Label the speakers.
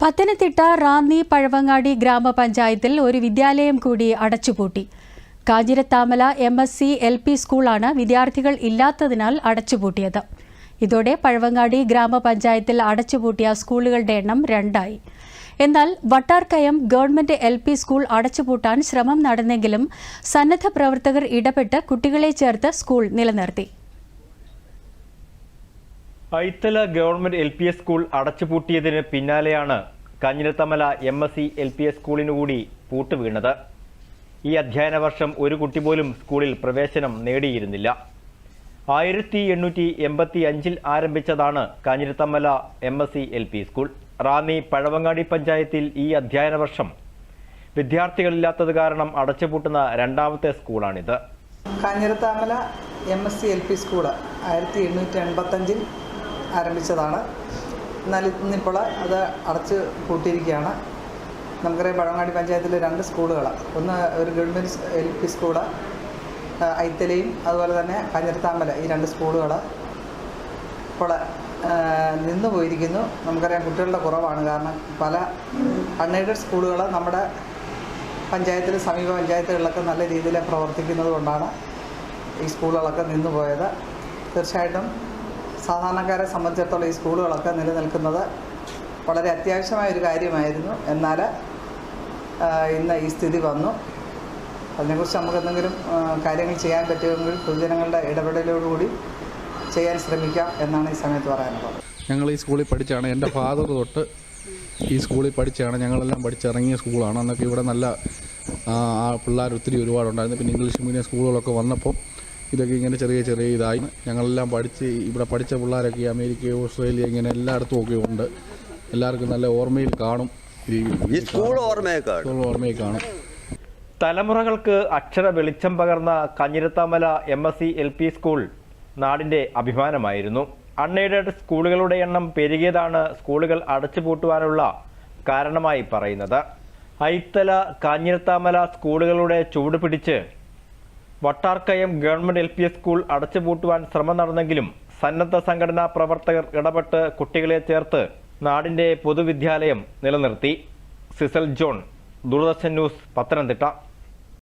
Speaker 1: പത്തനംതിട്ട റാന്നി പഴവങ്ങാടി ഗ്രാമപഞ്ചായത്തിൽ ഒരു വിദ്യാലയം കൂടി അടച്ചുപൂട്ടി. Kanjirathamala M S C L P സ്കൂളാണ് വിദ്യാർത്ഥികൾ ഇല്ലാത്തതിനാൽ അടച്ചുപൂട്ടിയത്. ഇതോടെ പഴവങ്ങാടി ഗ്രാമപഞ്ചായത്തിൽ അടച്ചുപൂട്ടിയ സ്കൂളുകളുടെ എണ്ണം രണ്ടായി. എന്നാൽ Vattarkayam government L P school അടച്ചുപൂട്ടാൻ ശ്രമം നടന്നെങ്കിലും സന്നദ്ധ പ്രവർത്തകർ ഇടപെട്ട് കുട്ടികളെ ചേർത്ത് സ്കൂൾ നിലനിർത്തി.
Speaker 2: Aithala government L P S school അടച്ചുപൂട്ടിയതിന് പിന്നാലെയാണ് Kanjirathamala M S C L P S സ്കൂളിനു കൂടി പൂട്ട് വീണത്. ഈ അധ്യയന വർഷം ഒരു കുട്ടി പോലും സ്കൂളിൽ പ്രവേശനം നേടിയിരുന്നില്ല. ആയിരത്തി എണ്ണൂറ്റി എൺപത്തി അഞ്ചിൽ ആരംഭിച്ചതാണ് Kanjirathamala M S C L P school. Ranni Pazhavangadi പഞ്ചായത്തിൽ ഈ അധ്യയന വർഷം വിദ്യാർത്ഥികളില്ലാത്തത് കാരണം അടച്ചുപൂട്ടുന്ന രണ്ടാമത്തെ സ്കൂളാണിത്.
Speaker 3: Kanjirathamala M S C L P school ആയിരത്തി എണ്ണൂറ്റി എൺപത്തഞ്ചിൽ ആരംഭിച്ചതാണ്. എന്നാൽ ഇന്നിപ്പോൾ അത് അടച്ച് പൂട്ടിയിരിക്കുകയാണ്. നമുക്കറിയാം പഴങ്ങാടി പഞ്ചായത്തിലെ രണ്ട് സ്കൂളുകൾ ഒന്ന് ഒരു ഗവൺമെന്റ് എൽ പി സ്കൂൾ ഐത്തലയും അതുപോലെ തന്നെ കാഞ്ഞിരത്താമല ഈ രണ്ട് സ്കൂളുകൾ ഇപ്പോൾ നിന്ന് പോയിരിക്കുന്നു. നമുക്കറിയാം കുട്ടികളുടെ കുറവാണ് കാരണം പല അൺഎയ്ഡഡ് സ്കൂളുകൾ നമ്മുടെ പഞ്ചായത്തിൽ സമീപ പഞ്ചായത്തുകളിലൊക്കെ നല്ല രീതിയിൽ പ്രവർത്തിക്കുന്നത് കൊണ്ടാണ് ഈ സ്കൂളുകളൊക്കെ നിന്നു പോയത്. തീർച്ചയായിട്ടും സാധാരണക്കാരെ സംബന്ധിച്ചിടത്തോളം ഈ സ്കൂളുകളൊക്കെ നിലനിൽക്കുന്നത് വളരെ അത്യാവശ്യമായ ഒരു കാര്യമായിരുന്നു എന്നാൽ ഇന്ന് ഈ സ്ഥിതി വന്നു. അതിനെക്കുറിച്ച് നമുക്ക് എന്തെങ്കിലും കാര്യങ്ങൾ ചെയ്യാൻ പറ്റുമെങ്കിൽ പൊതുജനങ്ങളുടെ ഇടപെടലോടുകൂടി ചെയ്യാൻ ശ്രമിക്കാം എന്നാണ് ഈ സമയത്ത് പറയാനുള്ളത്.
Speaker 4: ഞങ്ങൾ ഈ സ്കൂളിൽ പഠിച്ചാണ്. എന്റെ ഫാദർ തൊട്ട് ഈ സ്കൂളിൽ പഠിച്ചാണ് ഞങ്ങളെല്ലാം പഠിച്ചിറങ്ങിയ സ്കൂളാണ്. അന്നൊക്കെ ഇവിടെ നല്ല ആ പിള്ളേർ ഒത്തിരി ഒരുപാടുണ്ടായിരുന്നു. പിന്നെ ഇംഗ്ലീഷ് മീഡിയം സ്കൂളുകളൊക്കെ വന്നപ്പോൾ ഇതൊക്കെ ഇങ്ങനെ ചെറിയ ചെറിയ ഇതായി. ഞങ്ങളെല്ലാം പഠിച്ച് ഇവിടെ പഠിച്ച പിള്ളേരൊക്കെ അമേരിക്ക ഓസ്ട്രേലിയ ഇങ്ങനെ എല്ലായിടത്തും ഒക്കെ ഉണ്ട്. എല്ലാവർക്കും നല്ല ഓർമ്മയിൽ കാണും.
Speaker 5: സ്കൂൾ
Speaker 4: ഓർമ്മയിൽ കാണും.
Speaker 2: തലമുറകൾക്ക് അക്ഷര വെളിച്ചം പകർന്ന Kanjirathamala M S C L P school നാടിന്റെ അഭിമാനമായിരുന്നു. അൺഎയ്ഡഡ് സ്കൂളുകളുടെ എണ്ണം പെരുകിയതാണ് സ്കൂളുകൾ അടച്ചുപൂട്ടുവാനുള്ള കാരണമായി പറയുന്നത്. ഐത്തല കാഞ്ഞിരത്താമല സ്കൂളുകളുടെ ചൂട് പിടിച്ച് Vattarkayam government L P S school അടച്ചുപൂട്ടുവാൻ ശ്രമം നടന്നെങ്കിലും സന്നദ്ധ സംഘടനാ പ്രവർത്തകർ ഇടപെട്ട് കുട്ടികളെ ചേർത്ത് നാടിന്റെ പൊതുവിദ്യാലയം നിലനിർത്തി. സിസൽ ജോൺ ദൂരദർശൻ ന്യൂസ് പത്തനംതിട്ട.